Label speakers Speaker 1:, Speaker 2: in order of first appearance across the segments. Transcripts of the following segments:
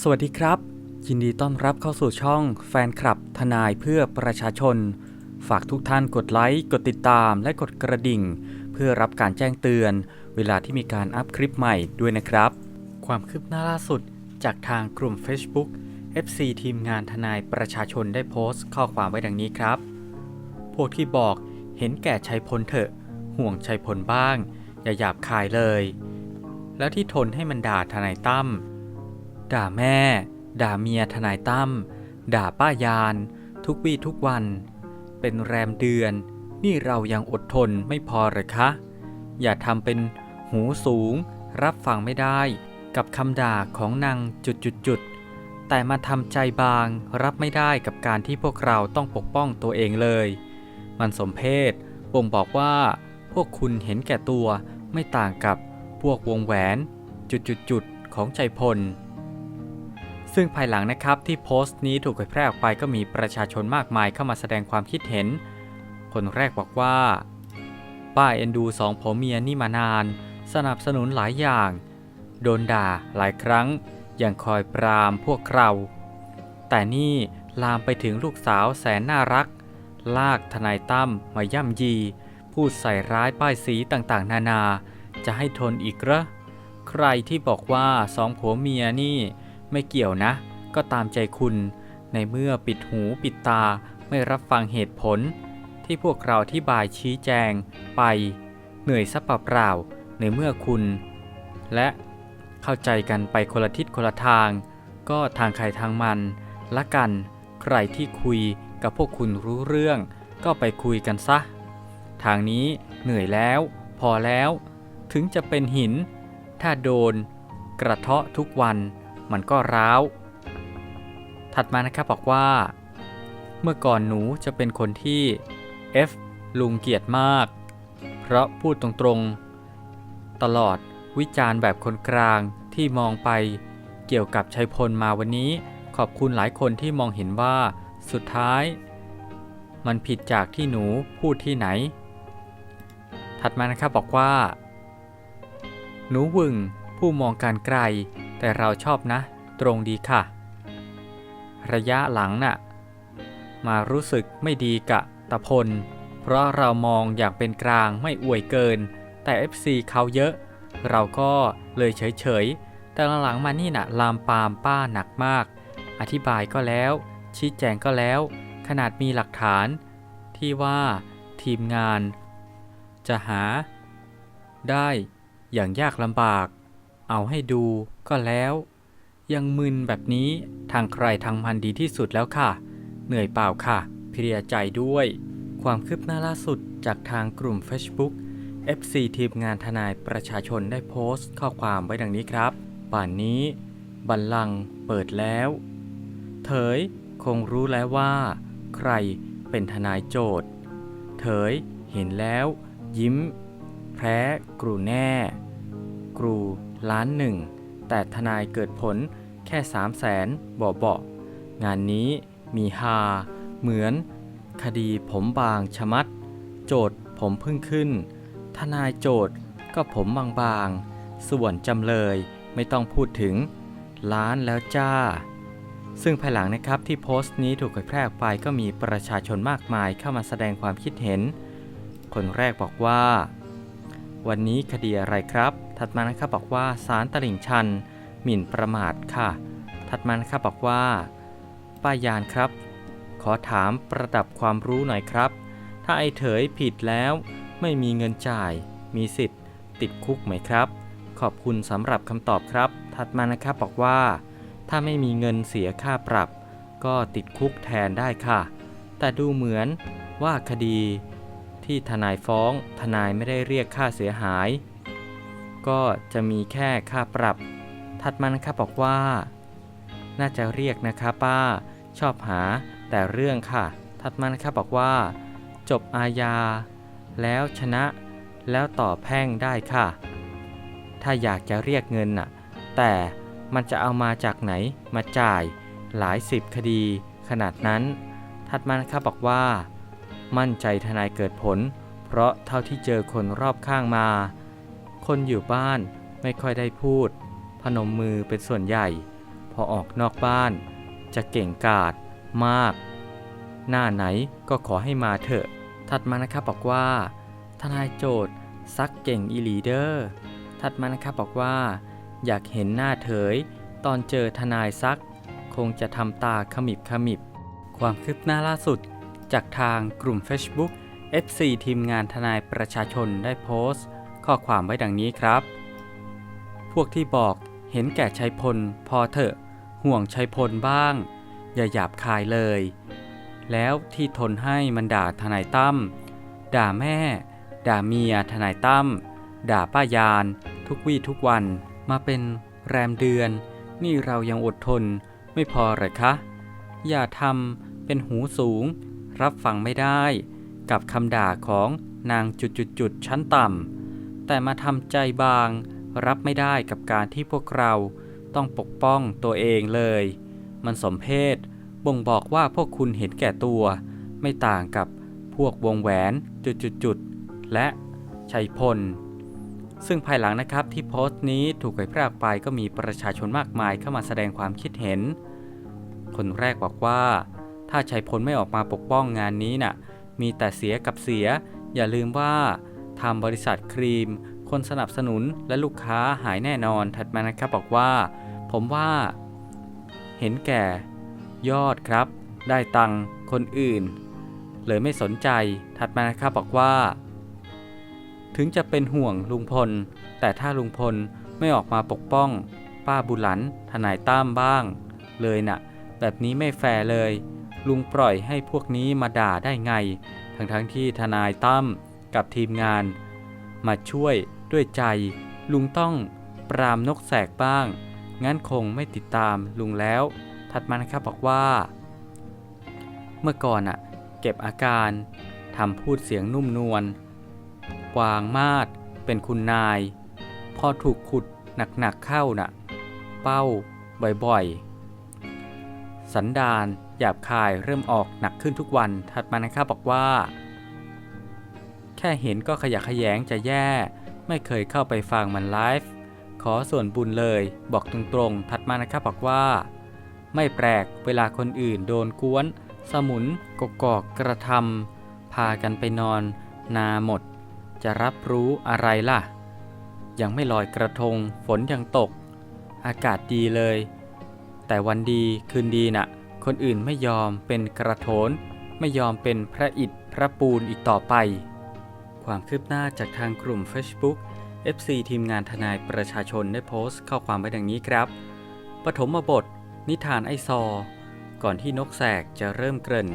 Speaker 1: สวัสดีครับ ยินดีต้อนรับเข้าสู่ช่องแฟนคลับทนายเพื่อประชาชน ฝากทุกท่านกดไลค์ กดติดตามและกดกระดิ่ง เพื่อรับการแจ้งเตือน เวลาที่มีการอัพคลิปใหม่ด้วยนะครับ ความคืบหน้าล่าสุดจากทางกลุ่ม Facebook FC ทีมงานทนายประชาชนได้โพสต์ข้อความไว้ดังนี้ครับ พวกที่บอกเห็นแก่ชัยพลเถอะ ห่วงชัยพลบ้าง อย่าหยาบคายเลย แล้วที่ทนให้มันด่าทนายตั้ม ด่าแม่ ด่าเมียทนายตั้ม ด่าป้ายาน ทุกวี่ทุกวัน เป็นแรมเดือน นี่เรายังอดทนไม่พอหรือคะ อย่าทำเป็นหูสูง รับฟังไม่ได้ กับคำด่าของนางจุดจุดจุดแต่มาทำใจบางรับไม่ได้กับการที่พวกเราต้องปกป้องตัวเองเลย มันสมเพศบ่งบอกว่า พวกคุณเห็นแก่ตัวไม่ต่างกับพวกวงแหวน จุดจุดจุดๆๆของใจพล ซึ่งภายหลังนะครับที่โพสต์นี้ถูกเผยแพร่ออกไปก็มีประชาชนมากมายเข้ามาแสดงความคิดเห็น คนแรกบอกว่า ป้าเอ็นดูสองผัวเมียนี่มานาน สนับสนุนหลายอย่าง โดนด่าหลายครั้งยังคอยปรามพวกเรา แต่นี่ลามไปถึงลูกสาวแสนน่ารัก ลากทนายตั้มมาย่ำยี พูดใส่ร้ายป้ายสีต่างๆ นานา จะให้ทนอีกเหรอใครที่บอกว่าสองผัวเมียนี่ ไม่เกี่ยวนะ ก็ตามใจคุณ ในเมื่อปิดหูปิดตาไม่รับฟังเหตุผล ที่พวกเราที่บายชี้แจงไป เหนื่อยซะเปล่าๆในเมื่อคุณ และเข้าใจกันไปคนละทิศคนละทาง ก็ทางใครทางมัน ละกัน ใครที่คุยกับพวกคุณรู้เรื่อง ก็ไปคุยกันซะ ทางนี้เหนื่อยแล้ว พอแล้ว ถึงจะเป็นหิน ถ้าโดน กระเทาะทุกวัน มันก็ร้าว ถัดมานะครับบอกว่า เมื่อก่อนหนูจะเป็นคนที่ F ลุงเกียดมาก เพราะพูดตรงๆ ตลอดวิจารณ์แบบคนกลางที่มองไปเกี่ยวกับชัยพลมาวันนี้ ขอบคุณหลายคนที่มองเห็นว่าสุดท้าย มันผิดจากที่หนูพูดที่ไหน ถัดมานะครับบอกว่า หนูวึงผู้มองการไกล แต่เราชอบนะ ตรงดีค่ะ ระยะหลังน่ะ มารู้สึกไม่ดีกะตะพล เพราะเรามองอย่างเป็นกลางไม่อวยเกิน แต่ FC เขาเยอะ เราก็เลยเฉยๆ แต่หลังๆมานี่น่ะลามปามป้าหนักมาก อธิบายก็แล้ว ชี้แจงก็แล้ว ขนาดมีหลักฐาน ที่ว่าทีมงาน จะหา ได้อย่างยากลำบาก เอาให้ดู ก็แล้ว ยังมึนแบบนี้ทางใครทางมันดีที่สุดแล้วค่ะ เหนื่อยเปล่าค่ะ เพลียใจด้วย ความคืบหน้าล่าสุดจากทางกลุ่ม Facebook FC ทีมงานทนายประชาชนได้โพสต์ข้อความไว้ดังนี้ครับ ป่านนี้ บัลลังเปิดแล้ว เถยคงรู้แล้วว่า ใครเป็นทนายโจทย์ เถยเห็นแล้ว ยิ้ม แพ้กรูแน่ กรูล้านหนึ่ง แต่ทนายเกิดผลแค่สามแสนบ่เบาๆงานนี้มีฮาเหมือน คดีผมบางชะมัด โจทย์ผมพิ่งขึ้น ทนายโจทย์ก็ผมบางๆ ส่วนจำเลยไม่ต้องพูดถึง ล้านแล้วจ้า ซึ่งภายหลังนะครับที่โพสต์นี้ถูกเผยแพร่ออกไปก็มีประชาชนมากมายเข้ามาแสดงความคิดเห็น คนแรกบอกว่า วันนี้คดีอะไรครับ ถัดมานะครับบอกว่าสารตลิ่งชัน หมิ่นประมาทค่ะ ถัดมานะครับบอกว่า ป้ายานครับ ขอถามประดับความรู้หน่อยครับ ถ้าไอเถยผิดแล้วไม่มีเงินจ่าย มีสิทธิ์ ติดคุกไหมครับ ขอบคุณสำหรับคำตอบครับ ถัดมานะครับบอกว่า ถ้าไม่มีเงินเสียค่าปรับ ก็ติดคุกแทนได้ค่ะ แต่ดูเหมือนว่าคดีที่ทนายฟ้อง ทนายไม่ได้เรียกค่าเสียหาย ก็จะมีแค่ค่าปรับ ถัดมานะครับบอกว่า น่าจะเรียกนะคะป้า ชอบหาแต่เรื่องค่ะ ถัดมานะครับบอกว่า จบอาญา แล้วชนะ แล้วต่อแพ่งได้ค่ะ ถ้าอยากจะเรียกเงินน่ะ แต่มันจะเอามาจากไหนมาจ่ายหลายสิบคดีขนาดนั้น ถัดมานะครับบอกว่า มั่นใจทนายเกิดผล เพราะเท่าที่เจอคนรอบข้างมา คนอยู่บ้านไม่ค่อยได้พูด พนมมือเป็นส่วนใหญ่ พอออกนอกบ้าน จะเก่งกาจมาก หน้าไหนก็ขอให้มาเถอะ ถัดมานะครับบอกว่า ทนายโจทย์ซักเก่งอีลีเดอร์ ถัดมานะครับบอกว่า อยากเห็นหน้าเถย ตอนเจอทนายซัก คงจะทำตาขมิบขมิบ ความคืบหน้าล่าสุด จากทางกลุ่ม Facebook FC ทีมงานทนายประชาชนได้โพสต์ ข้อความไว้ดังนี้ครับ พวกที่บอกเห็นแก่ชัยพลพอเถอะห่วงชัยพลบ้าง อย่าหยาบคายเลย แล้วที่ทนให้มันด่าทนายตั้มด่าแม่ ด่าเมียทนายตั้มด่าป้ายาน ทุกวี่ทุกวันมาเป็นแรมเดือน นี่เรายังอดทนไม่พอเหรอคะ อย่าทำเป็นหูสูง รับฟังไม่ได้ กับคำด่าของนางจุดๆๆชั้นต่ำ แต่มาทำใจบาง รับไม่ได้กับการที่พวกเราต้องปกป้องตัวเองเลย มันสมเพศบ่งบอกว่าพวกคุณเห็นแก่ตัว ไม่ต่างกับพวกวงแหวนจุดๆและชัยพล ซึ่งภายหลังนะครับที่โพสต์นี้ถูกเผยแพร่ออกไปก็มีประชาชนมากมายเข้ามาแสดงความคิดเห็น คนแรกบอกว่า ถ้าชัยพลไม่ออกมาปกป้องงานนี้น่ะมีแต่เสียกับเสีย อย่าลืมว่า ทำบริษัทครีม คนสนับสนุนและลูกค้าหายแน่นอน ถัดมานะครับบอกว่า ผมว่า เห็นแก่ ยอดครับ ได้ตังคนอื่น เลยไม่สนใจ ถัดมานะครับบอกว่า ถึงจะเป็นห่วงลุงพล แต่ถ้าลุงพลไม่ออกมาปกป้อง ป้าบุหลันทนายตั้มบ้าง เลยน่ะ แบบนี้ไม่แฟร์เลย ลุงปล่อยให้พวกนี้มาด่าได้ไง ทั้งทั้งที่ทนายตั้ม กับทีมงาน มาช่วยด้วยใจ ลุงต้องปรามนกแสกบ้าง งั้นคงไม่ติดตามลุงแล้ว ถัดมานะครับบอกว่า เมื่อก่อนอะเก็บอาการทำพูดเสียงนุ่มนวลวางมาดเป็นคุณนาย พอถูกขุดหนักๆเข้าน่ะ เป้าบ่อยๆ สันดานหยาบคายเริ่มออกหนักขึ้นทุกวันถัดมานะครับบอกว่า ค่เห็นก็ขยะขยงจะแย่ ไม่เคยเข้าไปฟังมันไลฟ์ ขอส่วนบุญเลย บอกตรงๆ ถัดมานะครับบอกว่า ไม่แปลกเวลาคนอื่นโดนกวน สมุนกกอกกระทำพากันไปนอน นาหมด จะรับรู้อะไรล่ะ ยังไม่ลอยกระทง ฝนยังตก อากาศดีเลย แต่วันดีคืนดีน่ะ คนอื่นไม่ยอมเป็นกระโถน ไม่ยอมเป็นพระอิฐพระปูนอีกต่อไป ความคืบหน้าจากทางกลุ่ม Facebook FC ทีมงานทนายประชาชนได้โพสต์ข้อความไว้ดังนี้ครับ ปฐมบท นิทานไอซอ ก่อนที่นกแสกจะเริ่มเกริ่น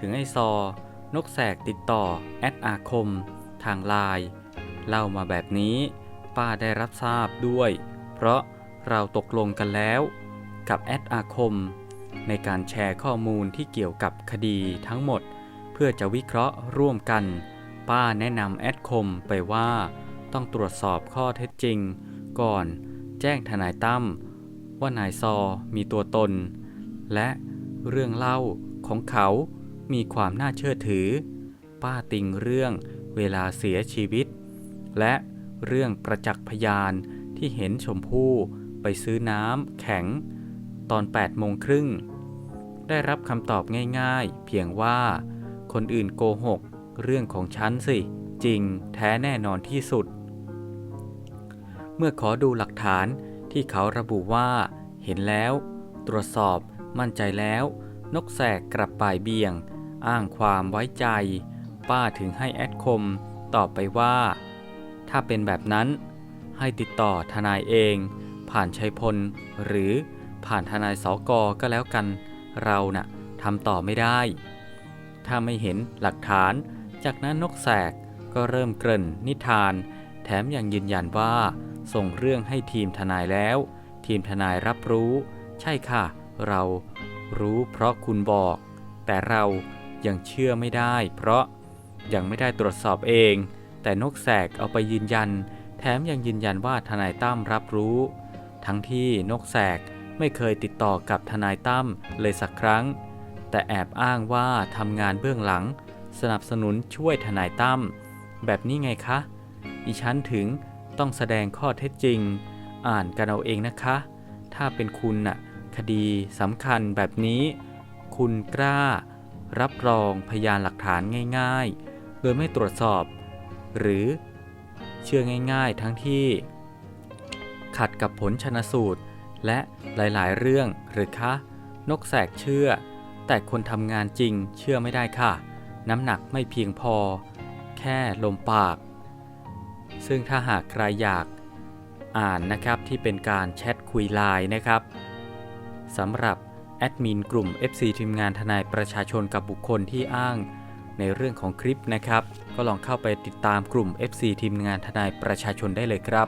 Speaker 1: ถึงไอซอ นกแสกติดต่อ แอดอาคม ทางไลน์เล่ามาแบบนี้ ป้าได้รับทราบด้วย เพราะเราตกลงกันแล้ว กับแอดอาคม ในการแชร์ข้อมูลที่เกี่ยวกับคดีทั้งหมด เพื่อจะวิเคราะห์ร่วมกัน ป้าแนะนำแอดคมไปว่า ต้องตรวจสอบข้อเท็จจริง ก่อนแจ้งทนายตั้มว่านายซอมีตัวตน และเรื่องเล่าของเขามีความน่าเชื่อถือ ป้าติงเรื่องเวลาเสียชีวิต และเรื่องประจักษ์พยานที่เห็นชมพู่ไปซื้อน้ำแข็ง ตอน8โมงครึ่ง ได้รับคำตอบง่ายๆ เพียงว่าคนอื่นโกหก เรื่องของฉันสิ จริงแท้แน่นอนที่สุด เมื่อขอดูหลักฐานที่เขาระบุว่า เห็นแล้ว ตรวจสอบมั่นใจแล้ว นกแสกกลับป่ายเบี่ยง อ้างความไว้ใจ ป้าถึงให้แอดคม ตอบไปว่า ถ้าเป็นแบบนั้น ให้ติดต่อทนายเอง ผ่านชัยพล หรือผ่านทนายสอกอก็แล้วกัน เราน่ะทำต่อไม่ได้ ถ้าไม่เห็นหลักฐาน จากนั้นนกแสกก็เริ่มเกริ่นนิทาน แถมยังยืนยันว่า ส่งเรื่องให้ทีมทนายแล้ว ทีมทนายรับรู้ ใช่ค่ะ เรารู้เพราะคุณบอก แต่เรายังเชื่อไม่ได้ เพราะยังไม่ได้ตรวจสอบเอง แต่นกแสกเอาไปยืนยัน แถมยังยืนยันว่าทนายตั้มรับรู้ ทั้งที่นกแสกไม่เคยติดต่อกับทนายตั้มเลยสักครั้ง แต่แอบอ้างว่าทำงานเบื้องหลัง สนับสนุนช่วยทนายตั้มแบบนี้ไงคะอีฉันถึงต้องแสดงข้อเท็จจริง อ่านกันเอาเองนะคะ ถ้าเป็นคุณน่ะคดีสำคัญแบบนี้ คุณกล้า รับรองพยานหลักฐานง่าย ๆ โดยไม่ตรวจสอบ หรือเชื่อง่าย ๆ ทั้งที่ ขัดกับผลชนสูตร และหลายๆ เรื่องหรือคะ นกแสกเชื่อ แต่คนทำงานจริงเชื่อไม่ได้ค่ะ น้ำหนักไม่เพียงพอ แค่ลมปาก ซึ่งถ้าหากใครอยากอ่านนะครับที่เป็นการแชทคุยไลน์นะครับสำหรับแอดมินกลุ่ม FC ทีมงานทนายประชาชนกับบุคคลที่อ้างในเรื่องของคลิปนะครับ ก็ลองเข้าไปติดตามกลุ่ม FC ทีมงานทนายประชาชนได้เลยครับ